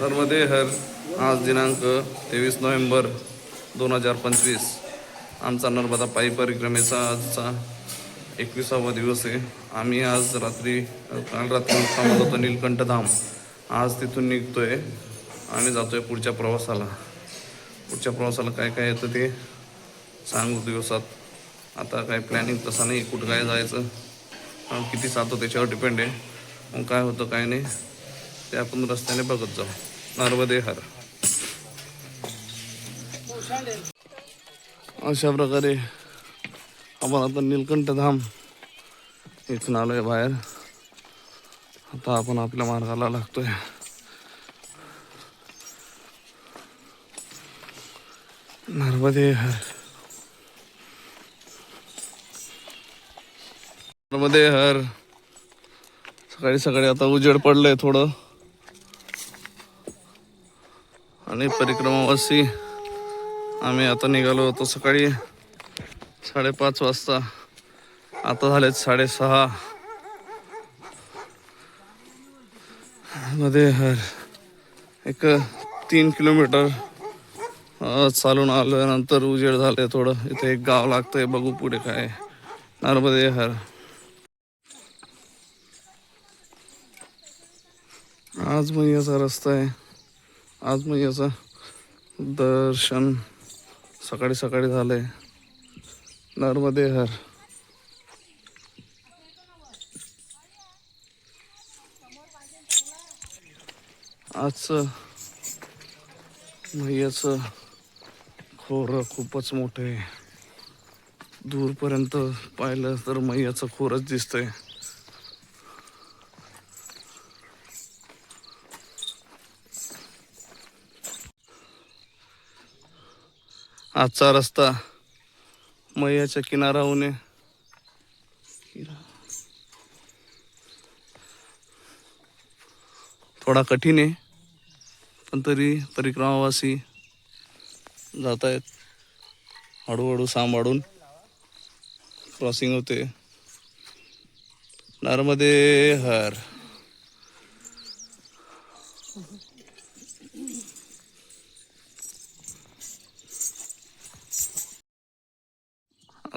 नर्मदे हर आज दिनांक तेवीस नोव्हेंबर दोन हजार पंचवीस. आमचा नर्मदा पायी परिक्रमेचा आजचा एकविसावा दिवस आहे. आम्ही आज रात्री काल रात्री मुक्कामात होतो नीलकंठधाम आज तिथून निघतो आहे आम्ही आहे पुढच्या प्रवासाला. पुढच्या प्रवासाला काय काय येतं ते सांगू दिवसात. आता काय प्लॅनिंग तसा नाही कुठं काय जायचं. किती साधतो त्याच्यावर डिपेंड आहे. मग काय होतं काय नाही ते आपण रस्त्याने बघत जाऊ. नर्मदे हर अशा प्रकारे आपण आता नीलकंठ धाम इथून आलोय बाहेर. आता आपण आपल्या मार्गाला लागतोय. नर्मदे हर नर्मदे हर सकाळी सकाळी आता उजेड पडलंय थोडं. आणि परिक्रमावासी आम्ही आता निघालो होतो सकाळी साडेपाच वाजता. आता झालेत साडेसहा. मध्ये हर एक तीन किलोमीटर चालून आल्यानंतर उजेड झाले थोडं. इथे एक गाव लागतंय बघू पुढे काय नर्मदे हर. आज मैयाचा रस्ता आहे. आज मैयाचं दर्शन सकाळी सकाळी झालंय. नर्मदे हर. आजचं मैयाचं खोर खूपच मोठं आहे. दूरपर्यंत पाहिलं तर मैयाचं खोरच दिसतंय. आजचा रस्ता मैयाच्या किनारा होणे थोडा कठीण आहे पण तरी परिक्रमावासी जात आहेत. हळूहळू सांभाळून क्रॉसिंग होते. नर्मदे हर.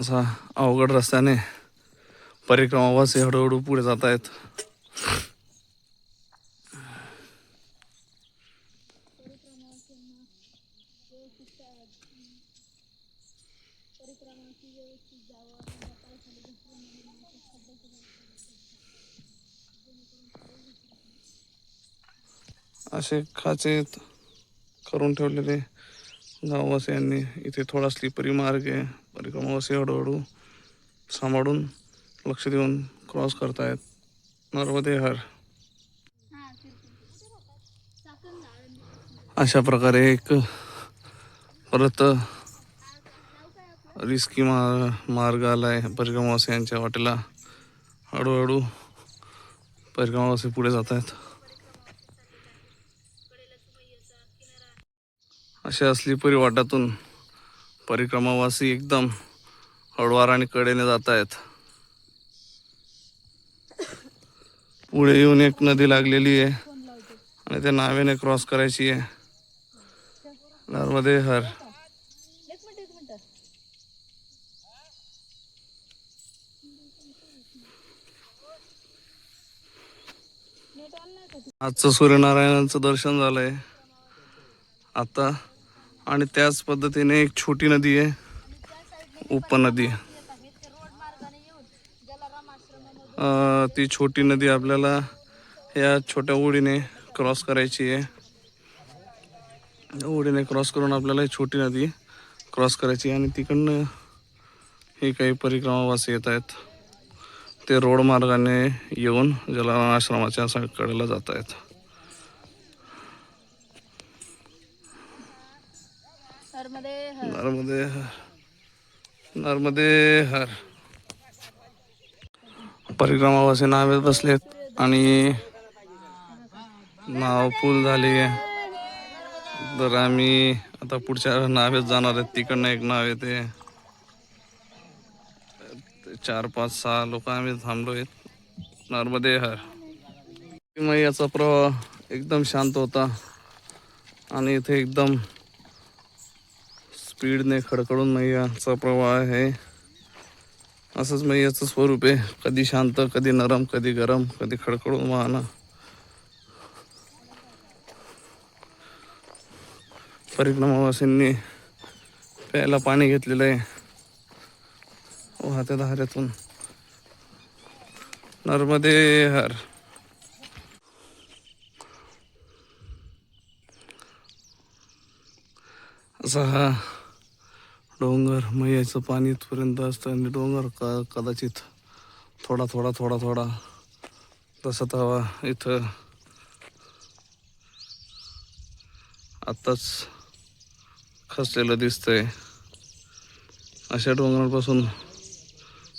असा अवघड रस्त्याने परिक्रमावासी हळूहळू पुढे जात आहेत. असे खाचे करून ठेवलेले गाववासियांनी इथे थोडा स्लिपरी मार्ग आहे. परिक्रमावासी हळूहळू सांभाळून लक्ष देऊन क्रॉस करतायत. नर्मदे हर. अशा प्रकारे एक परत रिस्की मार मार्ग आलाय परिक्रमावासियांच्या वाटेला. हळूहळू परिक्रमावासी पुढे जात आहेत अशा स्लिपरी वाटातून परिक्रमावासी एकदम हळवार आणि कडेने जात आहेत पुढे येऊन एक नदी लागलेली आहे आणि त्या नावेने क्रॉस करायची आहे. नर्मदे हर. आजचं सूर्यनारायणाचं दर्शन झालंय. आता आणि त्याच पद्धतीने एक छोटी नदी आहे उपनदी. ती छोटी नदी आपल्याला या छोट्या ओढीने क्रॉस करायची आहे. या ओढीने क्रॉस करून आपल्याला ही छोटी नदी क्रॉस करायची आहे आणि तिकडनं हे काही परिक्रमावासी येत आहेत. ते रोड मार्गाने येऊन जलाराम आश्रमाच्या कडेला जात आहेत. नर्मदे हर। नर्मदे हर। परिक्रमावासी नावेत बसलेत आणि नाव फुल झाली आहे तर आम्ही आता पुढच्या नावेत जाणार आहेत. तिकडनं एक नाव येते. चार पाच सहा लोक आम्ही थांबलो आहेत नर्मदे हर. मैयाचा प्रवाह एकदम शांत होता. आणि इथे एकदम स्पीडने खडखडून मैयाचा प्रवाह आहे. असंच मैयाचं स्वरूप आहे. कधी शांत कधी नरम कधी गरम कधी खडखडून वाहणं. परिक्रमावासींनी प्यायला पाणी घेतलेलं आहे. वाहत्या धाऱ्यातून नर्मदे हर. असा हा डोंगर मैयाचं पाणी इथपर्यंत असतं आणि डोंगर का कदाचित थोडा थोडा थोडा थोडा तसा तवा इथं आत्ताच खसलेलं दिसतंय. अशा डोंगरांपासून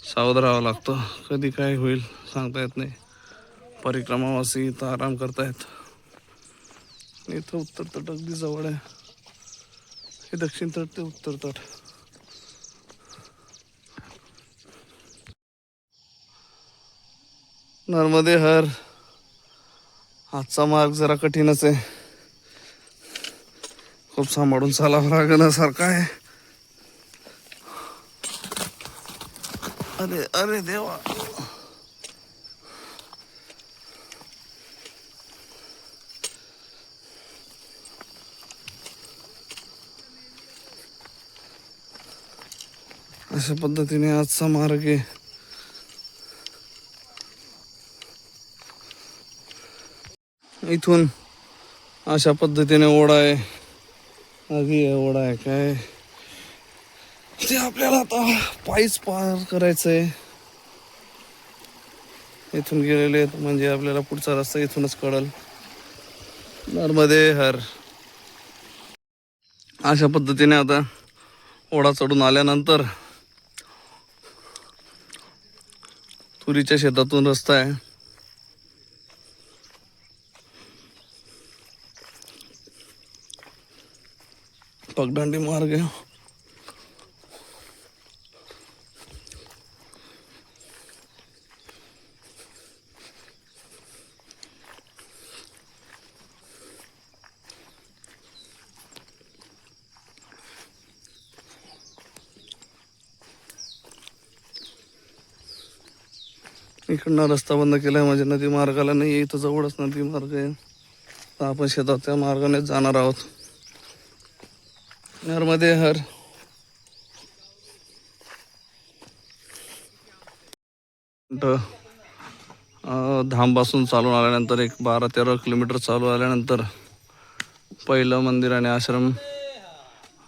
सावध राहावं लागतं. कधी काय होईल सांगता येत नाही. परिक्रमावासी इथं आराम करतायत. इथं उत्तर तट अगदी जवळ आहे. हे दक्षिण तट ते उत्तर तट. नर्मदे हर. आजचा मार्ग जरा कठीणच आहे. खूप सांभाळून चालावं लागण्यासारखा आहे. अरे अरे देवा. अशा पद्धतीने आजचा मार्ग आहे. इथून अशा पद्धतीने ओढा आहे नदी आहे ओढा आहे काय? ते आपल्याला आता पायीच पार करायचं आहे इथून गेलेले आहेत म्हणजे आपल्याला पुढचा रस्ता इथूनच कळल. नर्मदे हर. अशा पद्धतीने आता ओढा चढून आल्यानंतर तुरीच्या शेतातून रस्ता आहे. पगडंडी मार्ग आहे इकडनं रस्ता बंद केलाय म्हणजे नदी मार्गाला नाही इथं जवळच नदी मार्ग आहे. तर आपण शेतात त्या मार्गानेच जाणार आहोत. नर्मदे हर। धामपासून चालून आल्यानंतर एक बारा तेरा किलोमीटर चालू आल्यानंतर पहिलं मंदिर आणि आश्रम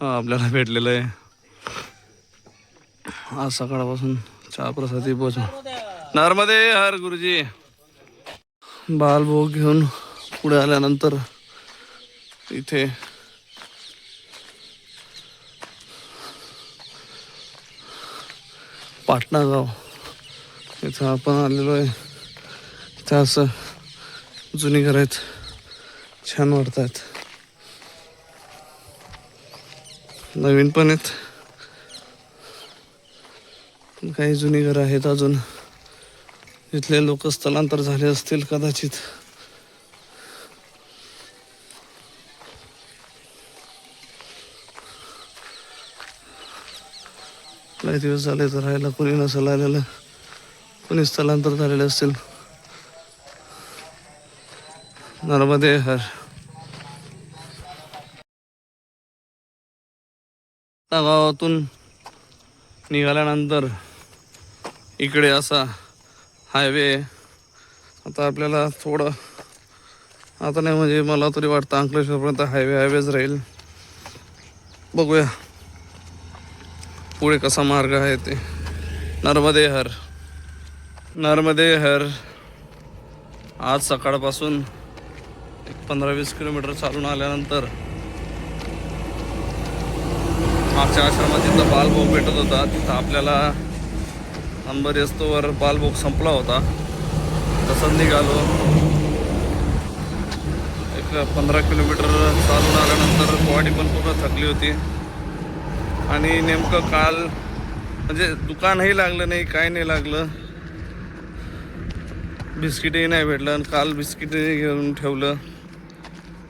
आपल्याला भेटलेलं आहे. आज सकाळपासून चहा प्रसादी पोच नर्मदे हर गुरुजी. बालभोग घेऊन पुढे आल्यानंतर इथे पाटणा गाव इथं आपण आलेलो आहे. इथं असं जुनी घर आहेत. छान वाटत आहेत नवीन पण आहेत. काही जुनी घरं आहेत अजून. इथले लोक स्थलांतर झाले असतील कदाचित. काही दिवस झाले तर राहायला कोणी नसेल आलेलं. कोणी स्थलांतर झालेले असतील. नर्मदे हर. त्या गावातून निघाल्यानंतर इकडे असा हायवे आता आपल्याला थोडं आता नाही म्हणजे मला तरी वाटतं अंकलेश्वरपर्यंत हायवे हायवेच राहील. बघूया. पुढे कसा मार्ग आहे ते. नर्मदे हर नर्मदे हर आज सकाळपासून एक पंधरा वीस किलोमीटर चालून आल्यानंतर मागच्या आश्रमात तिथं बालभोग भेटत होता. तिथं आपल्याला अंबर असतोवर बालभोग संपला होता. तसंच निघालो. एक पंधरा किलोमीटर चालून आल्यानंतर बॉडी पण पूर्ण थकली होती. आणि नेमकं काल म्हणजे दुकानही लागलं नाही काय नाही लागलं. बिस्किटही नाही भेटलं आणि काल बिस्किटही घेऊन ठेवलं.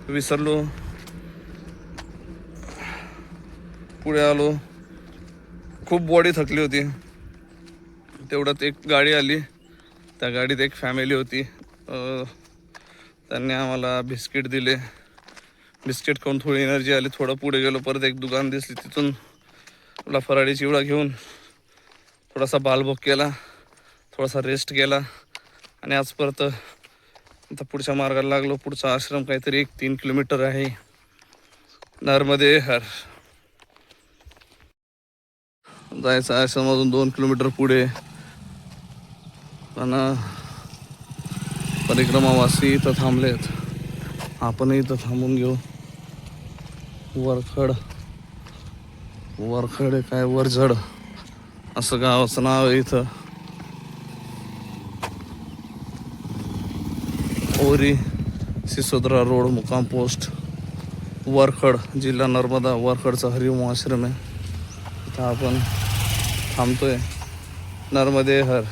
विसरलो. पुढे आलो. खूप बॉडी थकली होती. तेवढ्यात एक गाडी आली. त्या गाडीत एक फॅमिली होती. त्यांनी आम्हाला बिस्किट दिले. बिस्किट खाऊन थोडी एनर्जी आली. थोडं पुढे गेलो. परत एक दुकान दिसली तिथून. थोडा फराळी चिवडा घेऊन थोडासा बालभोग केला थोडासा रेस्ट केला आणि आज परत आता पुढच्या मार्गाला लागलो. पुढचा आश्रम काहीतरी एक तीन किलोमीटर आहे. नर्मदे हर. जायचं अजून दोन किलोमीटर पुढे. पण परिक्रमावासी इथं थांबलेत. आपणही इथं थांबून घेऊ. वरखड. वरखडे काय वरझड असं गावाचं नाव आहे इथं. ओरी सिसोदरा रोड मुकाम पोस्ट. वरखड जिल्हा नर्मदा वरखडचा हरिओम आश्रम आहे. इथं आपण थांबतोय. नर्मदे हर.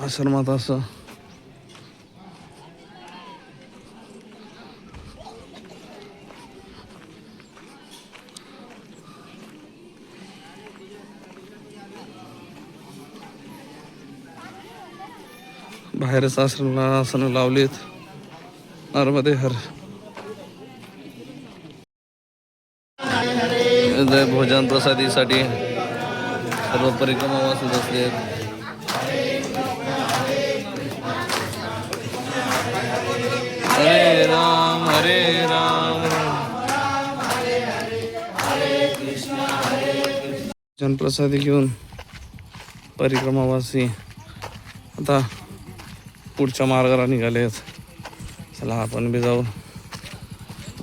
आश्रमात असं बाहेरच आश्रमला आसनं लावलीत. नर्मदे हर. भोजन प्रसादीसाठी सर्व परिक्रमा वाचत असले हरे राम हरे राम. जनप्रसादी घेऊन परिक्रमावासी आता पुढच्या मार्गाला निघालेत चला आपण बी जाऊ.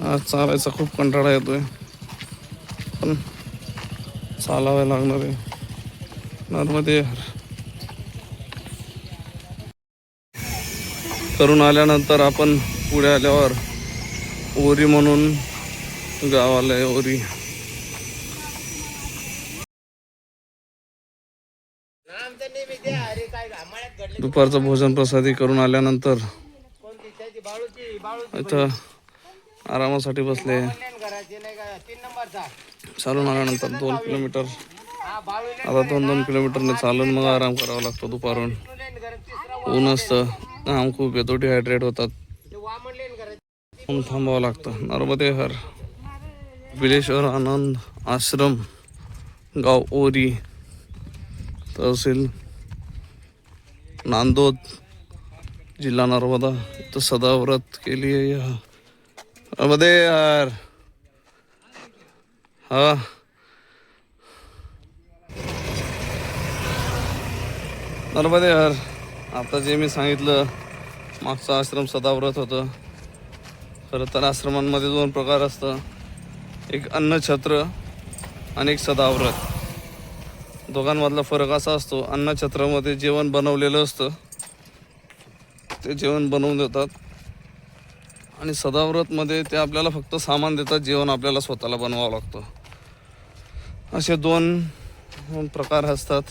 आज चालायचा खूप कंटाळा येतोय. पण चालावं लागणार आहे. नर्मदे करून आल्यानंतर आपण पुढे आल्यावर ओरी म्हणून गावाला आहे ओरी. दुपारचं भोजन प्रसादी करून आल्यानंतर इथं आरामासाठी बसले. चालून आल्यानंतर दोन किलोमीटर. आता दोन दोन किलोमीटरने चालून मग आराम करावा लागतो दुपारून. ऊन असतं. घाम खूप येतो. डिहायड्रेट होतात. ऊन थांबावं लागतं. नर्मदे हर. बिलेश्वर आनंद आश्रम. गाव ओरी. तहसील नांदोद जिल्हा नर्मदा इथं सदाव्रत केली आहे या. यार. हा. नर्मदे यार आता जे मी सांगितलं मागचा आश्रम सदाव्रत होतं. खरं तर आश्रमांमध्ये दोन प्रकार असतं. एक अन्नछत्र आणि एक सदाव्रत. दोघांमधला फरक असा असतो अन्नछत्रामध्ये जेवण बनवलेलं असतं. ते जेवण बनवून देतात. आणि सदाव्रतमध्ये ते आपल्याला फक्त सामान देतात जेवण आपल्याला स्वतःला बनवावं लागतं. असे दोन प्रकार असतात.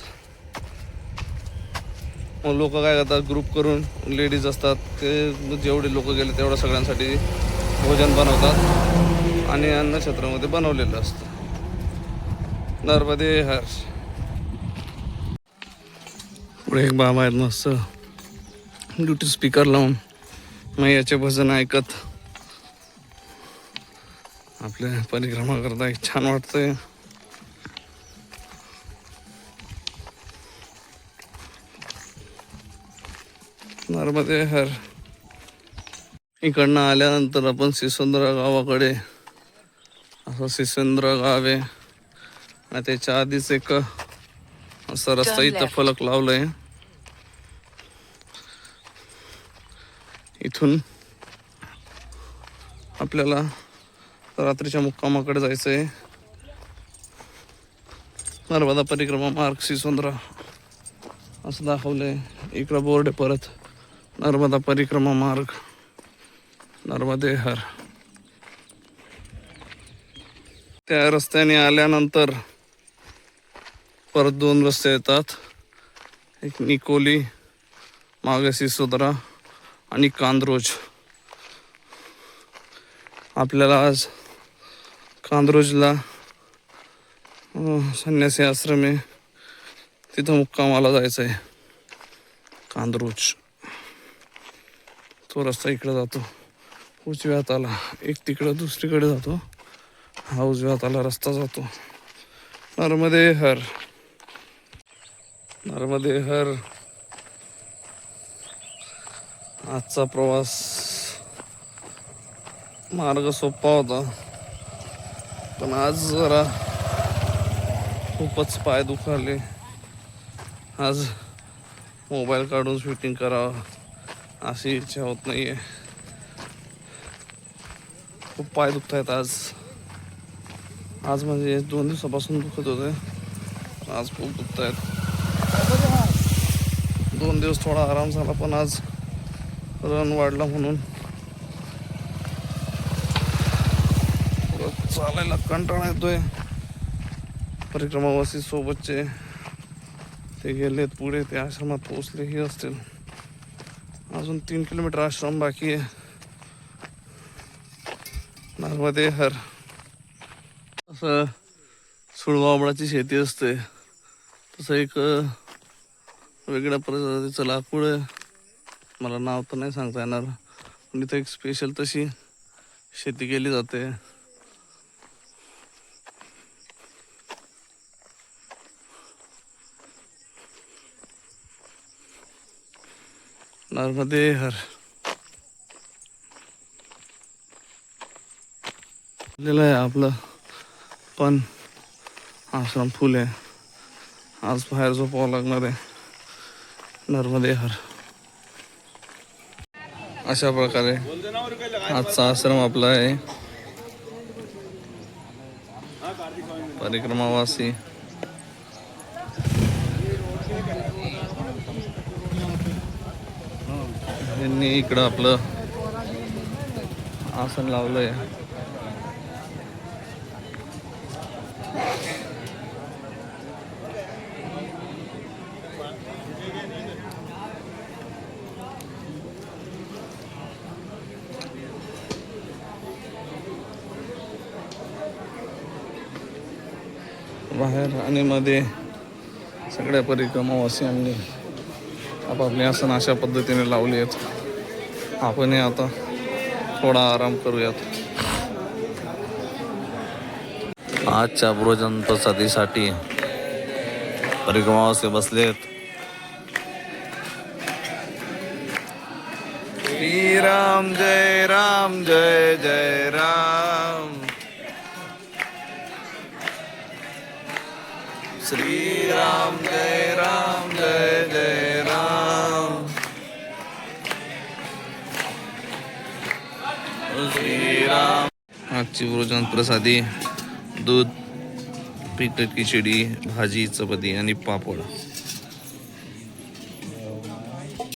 मग लोक काय करतात ग्रुप करून लेडीज असतात ते जेवढे लोक गेले तेवढ्या सगळ्यांसाठी भोजन बनवतात. आणि अन्नछत्रामध्ये बनवलेलं असतं. नर्मदे हर्ष. पुढे एक बाबा आहेत मस्त. ड्युटी स्पीकर लावून मग याचे भजन ऐकत. आपल्या परिक्रमा करता एक छान वाटतंय. नर्मदे हर. इकडनं आल्यानंतर आपण सिसोंद्रा गावाकडे. असं सिसोंद्रा गाव आहे. आणि त्याच्या आधीच एक असा रस्ता इथं फलक लावलाय. इथून आपल्याला रात्रीच्या मुक्कामाकडे जायचं आहे नर्मदा परिक्रमा मार्ग सिसोंद्रा असं दाखवलंय. इकडं बोर्ड आहे परत. नर्मदा परिक्रमा मार्ग. नर्मदे हर त्या रस्त्याने आल्यानंतर परत दोन रस्ते येतात. एक निकोली मागे सुद्रा आणि कांद्रोज. आपल्याला आज कांद्रोजला संन्यासी आश्रम आहे. तिथं मुक्कामाला जायचं आहे कांद्रोज. तो रस्ता इकडे जातो. उजव्या हाताला. एक तिकडं दुसरीकडे जातो. हा उजव्या हाताला रस्ता जातो. नर्मदे हर. नर्मदे हर। आजचा प्रवास मार्ग सोपा होता पण आज जरा खूपच पाय दुखावले आज मोबाईल काढून शूटिंग करावं अशी इच्छा होत नाही आहे खूप पाय दुखत आहेत आज. आज म्हणजे दोन दिवसापासून दुखत होते आज खूप दुखत आहेत दोन दिवस थोडा आराम झाला पण आज रन वाढला म्हणून. चालायला कंटाळा येतोय. परिक्रमावासी सोबतचे ते गेलेत पुढे ते आश्रमात पोहोचलेही असतील. अजून तीन किलोमीटर आश्रम बाकी आहे. नर्मदे हर. असं सुळवाबळाची शेती असते. तसं एक वेगळ्या प्रजातीचं लाकूड आहे. मला नाव तर नाही सांगता येणार. पण इथं एक स्पेशल तशी शेती केली जाते. नर्मदे हर. झालेलं आहे आपलं पण आश्रम फुल आहे. आज बाहेर झोपावं लागणार आहे. नर्मदे हर अशा प्रकारे आजचा आश्रम आपला आहे. परिक्रमावासी. यांनी इकडं आपलं आसन लावलंय. बाहेर मध्ये सगळ्या परिक्रमावासियांनी आपापली आसन अशा पद्धतीने लावली आहेत आपणही आता थोडा आराम करूयात. आजच्या भोजन प्रसादीसाठी परिक्रमावासी बसलेत. श्रीराम जय राम जय जय राम. राम जय राम जय जय राम श्रीराम आजची भोजन प्रसादी दूध पिठट खिचडी भाजी चपाती आणि पापड.